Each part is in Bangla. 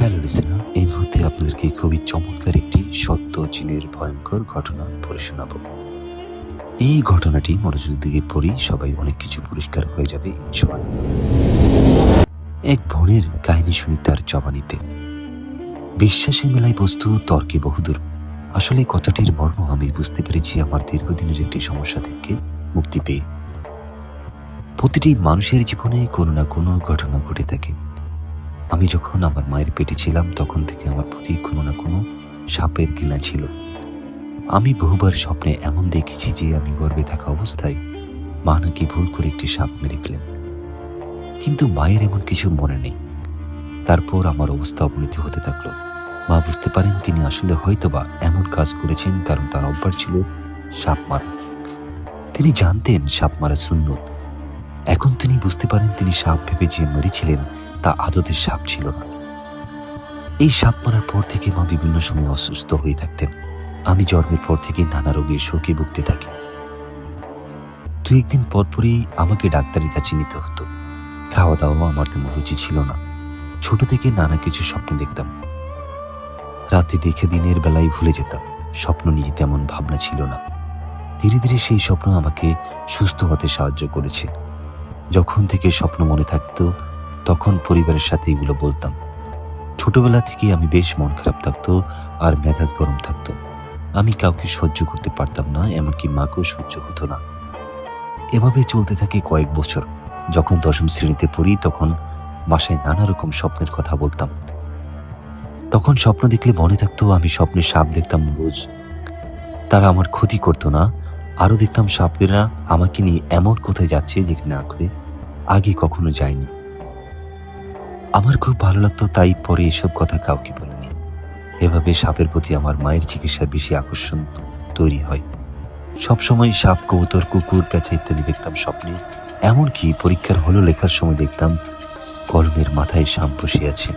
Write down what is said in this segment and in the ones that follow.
হ্যালো লিসেনা এই মুহূর্তে আপনাদেরকে খুবই চমৎকার একটি সত্য চীনের ভয়ঙ্কর ঘটনা পড়ে শোনাবো। এই ঘটনাটি মনোযোগ দিকে পড়ি, সবাই অনেক কিছু পরিষ্কার হয়ে যাবে, ইনশাআল্লাহ। এক বোনের কাহিনী শুনি তার জবানিতে। বিশ্বাসে মেলাই বস্তু, তর্কে বহুদূর। আসলে কথাটির মর্ম আমি বুঝতে পেরেছি আমার দীর্ঘদিনের একটি সমস্যা থেকে মুক্তি পেয়ে। প্রতিটি মানুষের জীবনে কোনো না কোনো ঘটনা ঘটে থাকে। আমি যখন আমার মায়ের পেটে ছিলাম, তখন থেকে আমার প্রতি কোনো না কোনো সাপের গিলা ছিল। আমি বহুবার স্বপ্নে এমন দেখেছি যে আমি গর্বে থাকা অবস্থায় মা নাকি ভুল করে একটি সাপ মেরে ফেলেন। কিন্তু মায়ের এমন কিছু মনে নেই। তারপর আমার অবস্থা অবনতি হতে থাকল। মা বুঝতে পারেন তিনি আসলে হয়তোবা এমন কাজ করেছেন, কারণ তার অভ্যাস ছিল সাপ মারা। তিনি জানতেন সাপ মারা সুন্নত। এখন তিনি বুঝতে পারেন তিনি সাপ ভেবে যে মেরেছিলেন তা আদতের সাপ ছিল না। এই সাপ মারার পর থেকে মা বিভিন্ন সময় অসুস্থ হয়ে থাকতেন। আমি জন্মের পর থেকে নানা রোগে শোকে ভুগতে থাকি। দু একদিন পর পরই আমাকে ডাক্তারের কাছে নিতে হতো। খাওয়া দাওয়া আমার তেমন রুচি ছিল না। ছোট থেকে নানা কিছু স্বপ্ন দেখতাম। রাতে দেখে দিনের বেলায় ভুলে যেতাম। স্বপ্ন নিয়ে তেমন ভাবনা ছিল না। ধীরে ধীরে সেই স্বপ্ন আমাকে সুস্থ হতে সাহায্য করেছে। যখন থেকে স্বপ্ন মনে থাকতো তখন পরিবারের সাথে এগুলো বলতাম। ছোটবেলা থেকে আমি বেশ মন খারাপ থাকতো আর মেজাজ গরম থাকতো। আমি কাউকে সহ্য করতে পারতাম না, এমনকি মাকেও সহ্য হতো না। এভাবে চলতে থাকে কয়েক বছর। যখন দশম শ্রেণীতে পড়ি, তখন বাসায় নানা রকম স্বপ্নের কথা বলতাম। তখন স্বপ্ন দেখলে মনে থাকতো, আমি স্বপ্নে সাপ দেখতাম রোজ। তারা আমার ক্ষতি করতো না, আরও দেখতাম সাপেরা আমাকে নিয়ে এমন কোথায় যাচ্ছে যেখানে আঁকড়ে আগে কখনো যায়নি। আমার খুব ভালো লাগতো তাই পরে এসব কথা কাউকে বলিনি। এভাবে সাপের প্রতি আমার মায়ের চিকিৎসার বেশি আকর্ষণ তৈরি হয়। সবসময় সাপ, কবুতর, কুকুর পেঁচা ইত্যাদি দেখতাম স্বপ্নে। এমনকি পরীক্ষার হলো লেখার সময় দেখতাম কলমের মাথায় সাপ বসে আছে।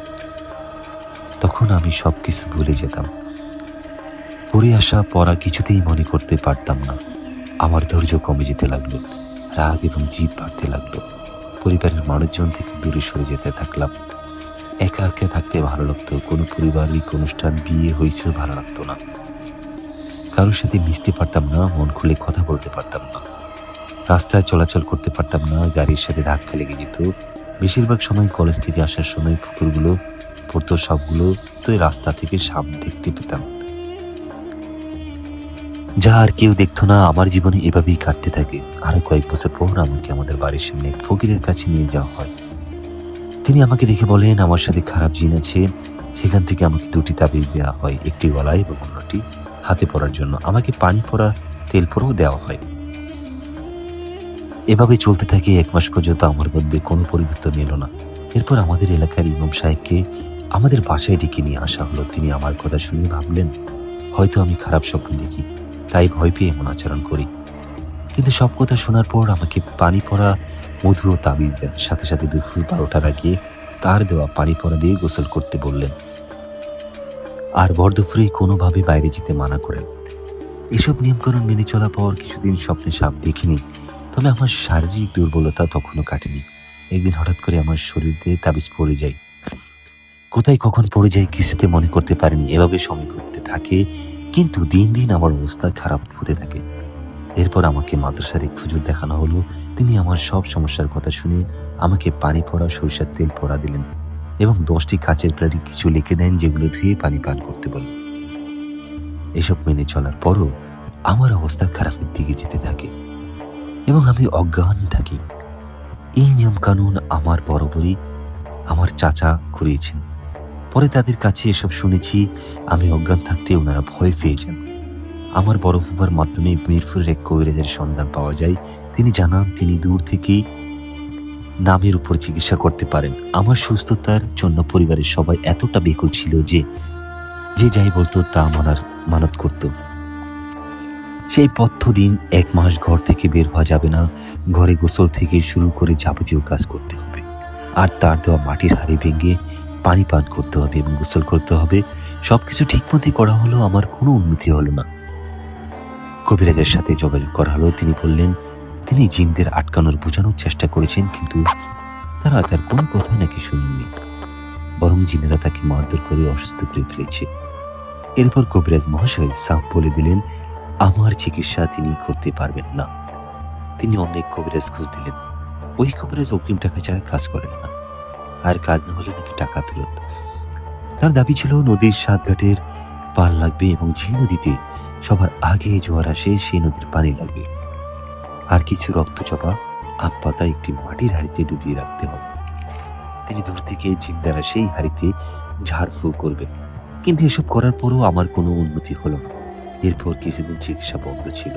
তখন আমি সব কিছু ভুলে যেতাম। পড়ে আসা পড়া কিছুতেই মনে করতে পারতাম না। আমার ধৈর্য কমে যেতে লাগল। রাগ এবং জিদ বাড়তে লাগল। পরিবারের মানুষজন থেকে দূরে সরে যেতে থাকলাম। একা একা থাকতে ভালো লাগতো। কোনো পারিবারিক অনুষ্ঠান, বিয়ে হয়েছে ভালো লাগতো না। কারোর সাথে মিশতে পারতাম না, মন খুলে কথা বলতে পারতাম না। রাস্তায় চলাচল করতে পারতাম না, গাড়ির সাথে ধাক্কা লেগে যেত। বেশিরভাগ সময় কলেজ থেকে আসার সময় পুকুরগুলো, পড়তো সবগুলো তো রাস্তা থেকে সাপ দেখতে পেতাম। যা আর কেউ দেখতো না, আমার জীবনে এভাবেই কাটতে থাকে। আরও কয়েক বছর পর আমাকে আমাদের বাড়ির সামনে ফকিরের কাছে নিয়ে যাওয়া হয়। তিনি আমাকে দেখে বলেন, আমার সাথে খারাপ জিন আছে। সেখান থেকে আমাকে দুটি তাবিজ দেওয়া হয়, একটি গলায় এবং অন্যটি হাতে পরার জন্য। আমাকে পানি পরা, তেল পরেও দেওয়া হয়। এভাবে চলতে থাকে, এক মাস পর্যন্ত আমার মধ্যে কোনো পরিবর্তন এলো না। এরপর আমাদের এলাকার ইমাম সাহেবকে আমাদের বাসায় ডেকে নিয়ে আসা হলো। তিনি আমার কথা শুনে ভাবলেন, হয়তো আমি খারাপ স্বপ্ন দেখি। তাই ভয় পেয়ে এমন আচরণ করি। কিন্তু সব কথা শোনার পর আমাকে পানি পড়া মধু ও তাবিজ দেন। সাথে সাথে দুপুর বারোটার আগে তার দেওয়া পানি পড়া দিয়ে গোসল করতে বললেন, আর ভর কোনোভাবে বাইরে যেতে মানা করেন। এসব নিয়মকানুন মেনে চলার পর কিছুদিন স্বপ্নে সাপ দেখিনি, তবে আমার শারীরিক দুর্বলতা তখনও কাটেনি। একদিন হঠাৎ করে আমার শরীর দিয়ে তাবিজ পড়ে যায়। কোথায় কখন পড়ে যায় কিছুতে মনে করতে পারিনি। এভাবে সময় করতে থাকে কিন্তু দিন দিন আমার অবস্থা খারাপ হতে থাকে। এরপর আমাকে মাদ্রাসার এক খুজুর দেখানো হলো। তিনি আমার সব সমস্যার কথা শুনে আমাকে পানি পড়া, সরিষার তেল পড়া দিলেন এবং দশটি কাঁচের প্লেটে কিছু লিখে দেন যেগুলো ধুয়ে পানি পান করতে বলেন। এসব মেনে চলার পরও আমার অবস্থা খারাপের দিকে যেতে থাকে এবং আমি অজ্ঞান থাকি। এই নিয়মকানুন আমার বরাবরই আমার চাচা করিয়েছেন। পরে তাদের কাছে এসব শুনেছি, আমি অজ্ঞান থাকতে ওনারা ভয় পেয়ে যান। আমার বড় ফুফার মাধ্যমে মিরপুরের এক কবিরাজের সন্ধান পাওয়া যায়। তিনি জানান, তিনি দূর থেকেই নামের উপর চিকিৎসা করতে পারেন। আমার সুস্থতার জন্য পরিবারের সবাই এতটা বেকুল ছিল যে যে যাই বলতো তা মানার, মানত করত। সেই দিন এক মাস ঘর থেকে বের হওয়া যাবে না। ঘরে গোসল থেকে শুরু করে যাবতীয় কাজ করতে হবে। আর তার দেওয়া মাটির হাড়ি ভেঙে পানি পান করতে হবে এবং গোসল করতে হবে। সবকিছু ঠিক মতোই করা হলো আমার কোনো উন্নতি হলো না। কবিরাজের সাথে যোগাযোগ করা হলো। তিনি বললেন, তিনি জিনদের আটকানোর বোঝানোর চেষ্টা করেছেন, কিন্তু তারা তার কোনো কথা নাকি শুনেননি। বরং জিনেরা তাকে মারধর করে অসুস্থ করে ফেলেছে। এরপর কবিরাজ মহাশয় সাফ বলে দিলেন, আমার চিকিৎসা তিনি করতে পারবেন না। তিনি অনেক কবিরাজ খোঁজ দিলেন। ওই কবিরাজ অগ্রিম টাকা ছাড়া কাজ করেন না। আর কাজ না হলে নাকি টাকা ফেরত। তার দাবি ছিল নদীর সাত ঘাটের পার লাগবে এবং যে নদীতে সবার আগে জোয়ার আসে, সেই নদীর পানি লাগবে। আর কিছু রক্তচপা আম পাতা একটি মাটির হাড়িতে ডুবিয়ে রাখতে হবে। তিনি দূর থেকে জিন্দারা সেই হাড়িতে ঝাড়ফু করবেন। কিন্তু এসব করার পরও আমার কোনো উন্নতি হলো না। এরপর কিছুদিন চিকিৎসা বন্ধ ছিল।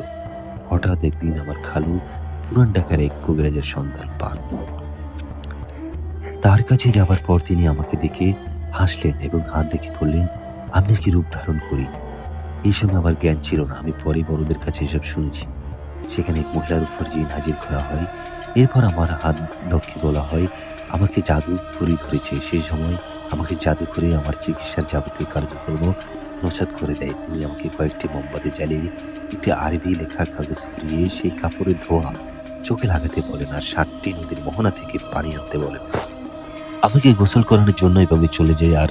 হঠাৎ একদিন আমার খালু পুরান ঢাকার এক কবিরাজের সন্ধান পান। তার কাছে যাবার পর তিনি আমাকে দেখে হাসলেন এবং হাত দেখে বললেন আমি কি রূপ ধারণ করি? এই সময় আমার জ্ঞান ছিল না। আমি পরে বড়দের কাছে এসব শুনেছি। সেখানে এক মহিলার উপর জিন হাজির করা হয়। এরপর আমার হাত দক্ষে বলা হয়, আমাকে জাদু করে ধরেছে। সেই সময় আমাকে জাদু করে আমার চিকিৎসার যাবতীয় কার্যক্রম নসাদ করে দেয়। তিনি আমাকে কয়েকটি মোমবাতি জ্বালিয়ে একটি আরবি লেখা কাগজ ফুরিয়ে সেই কাপড়ের ধোয়া চোখে লাগাতে বলেন আর ষাটটি নদীর মোহনা থেকে পানি আনতে বলেন। আমাকে গোসল করানোর জন্য এভাবে চলে যাই আর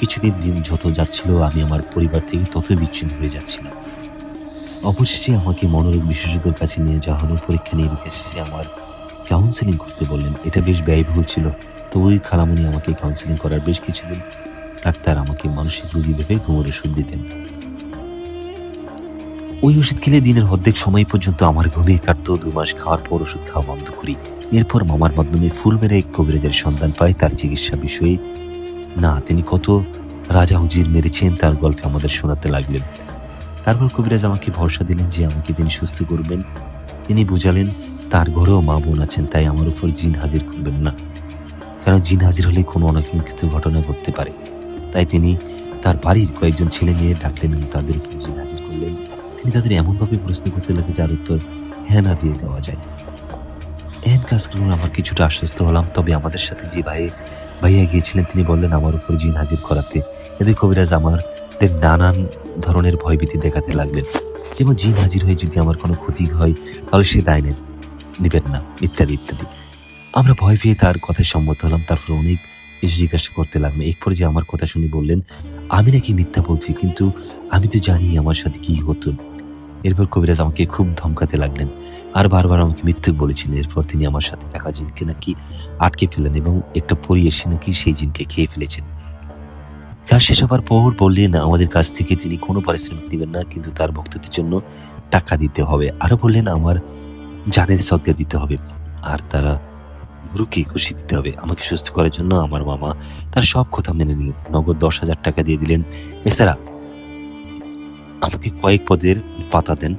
কিছুদিন দিন যত যাচ্ছিল, আমি আমার পরিবার থেকে ততই বিচ্ছিন্ন হয়ে যাচ্ছিলাম। অবশেষে আমাকে মনোরোগ বিশেষজ্ঞের কাছে নিয়ে যাওয়া হলো। পরীক্ষা নিরীক্ষা শেষে আমার কাউন্সেলিং করতে বললেন, এটা বেশ ব্যয়বহুল ছিল। তো ওই খালামুনি আমাকে কাউন্সেলিং করার বেশ কিছুদিন ডাক্তার আমাকে মানসিক রোগী ভেবে ঘুমের ওষুধ দিতেন। ওই ওষুধ খেলে দিনের অর্ধেক সময় পর্যন্ত আমার ঘুমিয়ে কাটতো, দু মাস খাওয়ার পর ওষুধ খাওয়া বন্ধ করি। এরপর মামার মাধ্যমে ফুল মেরে এক কবিরাজের সন্ধান পায়, তার চিকিৎসা বিষয়ে। না, তিনি কত রাজা উজির মেরেছেন, তার গল্প আমাদের শোনাতে লাগলেন। তারপর কবিরাজ আমাকে ভরসা দিলেন যে আমাকে তিনি সুস্থ করবেন। তিনি বুঝালেন, তার ঘরেও মা বোন আছেন, তাই আমার উপর জিন হাজির করবেন না। কারণ জিন হাজির হলে কোনো অনাকাঙ্ক্ষিত ঘটনা ঘটতে পারে? তাই তিনি তার বাড়ির কয়েকজন ছেলে মেয়ে ডাকলেন এবং তাদের উপর জিন হাজির করলেন। তিনি তাদের এমনভাবে প্রশ্ন করতে লাগলেন যার উত্তর হ্যাঁ না দিয়ে দেওয়া যায়। এহেন কাজগুলো আমার কিছুটা আশ্বস্ত হলাম। তবে আমাদের সাথে যে ভাই, ভাইয়া গিয়েছিলেন, তিনি বললেন, আমার উপর জিন হাজির করাতে। এতে কবিরাজ আমাদের নানান ধরনের ভয়ভীতি দেখাতে লাগলেন। যেমন জিন হাজির হয়ে যদি আমার কোনো ক্ষতি হয়, তাহলে সে দায় নেন, দিবেন না, ইত্যাদি ইত্যাদি। আমরা ভয় পেয়ে তার কথায় সম্মত হলাম। তারপর অনেক কিছু জিজ্ঞাসা করতে লাগল এক যে আমার কথা শুনে বললেন, আমি নাকি মিথ্যা বলছি, কিন্তু আমি তো জানি আমার সাথে কি হতো। এরপর কবিরাজ আমাকে খুব ধমকাতে লাগলেন আর বারবার আমাকে মিথ্যুক বলেছিলেন। এরপর তিনি আমার সাথে থাকা জিনকে নাকি আটকে ফেলেন এবং একটা পরি এসে নাকি সেই জিনকে খেয়ে ফেলেছেন। কাজ শেষ হবার পর বললেন, আমাদের কাছ থেকে তিনি কোনো পারিশ্রমিক নেবেন না, কিন্তু তার ভক্তদের জন্য টাকা দিতে হবে। আরও বললেন, আমার জানের সদ্গা দিতে হবে আর তারা গুরুকে খুশি দিতে হবে। আমাকে সুস্থ করার জন্য আমার মামা তার সব কথা মেনে নিলেন। নগদ দশ হাজার টাকা দিয়ে দিলেন। এছাড়া আমাকে কয়েক পদের পাতা দেন।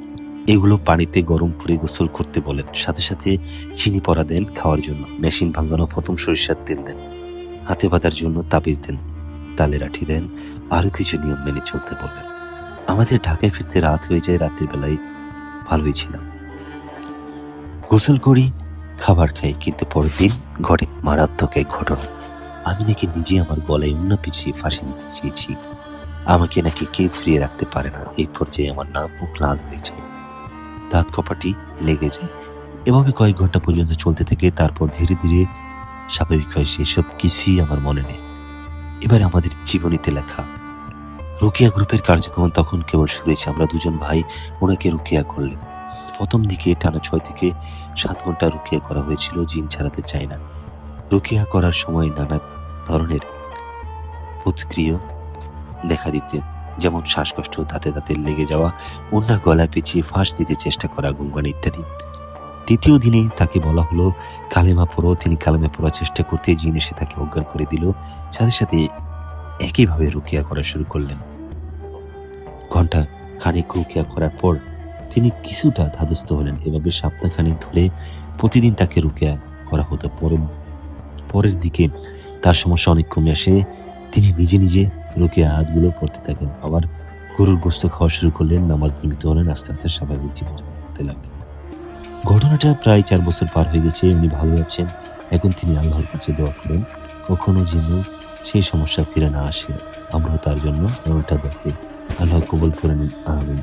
এগুলো পানিতে গরম করে গোসল করতে বলেন। সাথে সাথে চিনি পরা দেন খাওয়ার জন্য। মেশিন ভাঙানো প্রথম সরিষার তেল দেন। হাতে বাঁধার জন্য তাবিজ দেন। তালে রাঠি দেন। আরও কিছু নিয়ম মেনে চলতে বললেন আমাদের ঢাকায় ফিরতে রাত হয়ে যায়, রাতের বেলায় ভালোই ছিলাম। গোসল করি, খাবার খাই, কিন্তু পরের দিন ঘটে মারাত্মক এক ঘটনা। আমি নাকি নিজে আমার গলায় অন্য পিছিয়ে ফাঁসি দিতে চেয়েছি। আমাকে নাকি কেউ ফিরিয়ে রাখতে পারে না। এই পর্যায়ে আমার নাক মুখ লাল হয়ে যায়। দাঁত কপাটি লেগে যায়। এভাবে কয়েক ঘণ্টা পর্যন্ত চলতে থাকে। তারপর ধীরে ধীরে স্বাভাবিক হয় সেসব কিছুই আমার মনে নেই। এবার আমাদের জীবনীতে লেখা। রুকিয়া গ্রুপের কার্যক্রম তখন কেবল শুরু হয়েছে। আমরা দুজন ভাই ওনাকে রুকিয়া করলেন প্রথম দিকে টানা ছয় থেকে সাত ঘণ্টা রুকিয়া করা হয়েছিল। জিন ছাড়াতে চায় না। রুকিয়া করার সময় নানা ধরনের প্রতিক্রিয়া দেখা দিতে। যেমন শ্বাসকষ্ট, দাঁতে দাঁতে লেগে যাওয়া, অন্য গলা পেঁচিয়ে ফাঁস দিতে চেষ্টা করা গুঙ্গান ইত্যাদি। তৃতীয় দিনে তাকে বলা হলো, কালেমা পড়ো। তিনি কালেমা পড়ার চেষ্টা করতে জিন এসে তাকে অজ্ঞান করে দিল। সাথে সাথে একইভাবে রুকিয়া করা শুরু করলেন। ঘণ্টা খানিক রুকিয়া করার পর তিনি কিছুটা ধাদস্থ হলেন। এভাবে সপ্তাহখানিক ধরে প্রতিদিন তাকে রুকিয়া করা হতো। পরের পরের দিকে তার সমস্যা অনেক কমে আসে। তিনি নিজে নিজে রুকিয়া হাতগুলো পড়তে থাকেন। আবার গরুর গোস্ত খাওয়া শুরু করলেন, নামাজ নিমিত হলেন, আস্তে আস্তে স্বাভাবিক জীবন করতে লাগলেন। ঘটনাটা প্রায় চার বছর পার হয়ে গেছে, উনি ভালো আছেন। এখন তিনি আল্লাহর কাছে দোয়া করেন, কখনো যেন সেই সমস্যা ফিরে না আসে। আমরাও তার জন্য এমনটা আল্লাহ কবল করে নিন, আমিন।